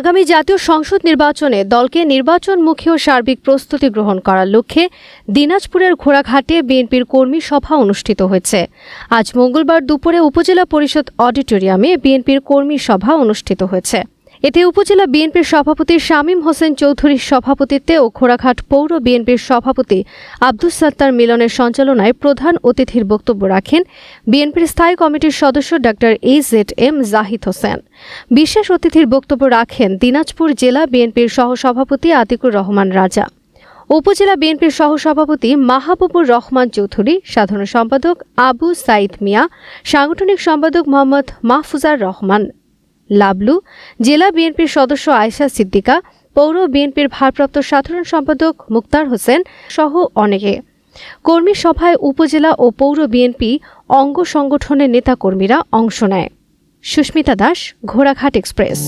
আগামী জাতীয় সংসদ নির্বাচনে দলকে নির্বাচনমুখী ও সার্বিক প্রস্তুতি গ্রহণ করার লক্ষ্যে দিনাজপুরের ঘোড়াঘাটে বিএনপির কর্মী সভা অনুষ্ঠিত হয়েছে। আজ মঙ্গলবার দুপুরে উপজেলা পরিষদ অডিটোরিয়ামে বিএনপির কর্মী সভা অনুষ্ঠিত হয়েছে। এতে উপজেলা বিএনপির সভাপতি শামীম হোসেন চৌধুরীর সভাপতিত্বে ও ঘোড়াঘাট পৌর বিএনপির সভাপতি আব্দুস সাত্তার মিলনের সঞ্চালনায় প্রধান অতিথির বক্তব্য রাখেন বিএনপির স্থায়ী কমিটির সদস্য doctor A Z M Zahid Hossain. বিশেষ অতিথির বক্তব্য রাখেন দিনাজপুর জেলা বিএনপির সহসভাপতি আতিকুর রহমান রাজা। উপজেলা বিএনপির সহসভাপতি মাহাবুবুর রহমান চৌধুরী, সাধারণ সম্পাদক আবু সাইদ মিয়া, সাংগঠনিক সম্পাদক মোহাম্মদ মাহফুজার রহমান। লাবলু, জেলা বিএনপির সদস্য আয়েশা সিদ্দিকা, পৌর বিএনপির ভারপ্রাপ্ত সাধারণ সম্পাদক মুক্তার হোসেন সহ অনেকে। কর্মী সভায় উপজেলা ও পৌর বিএনপি অঙ্গ সংগঠনের নেতাকর্মীরা অংশ নেয়। সুস্মিতা দাস, ঘোড়াঘাট এক্সপ্রেস।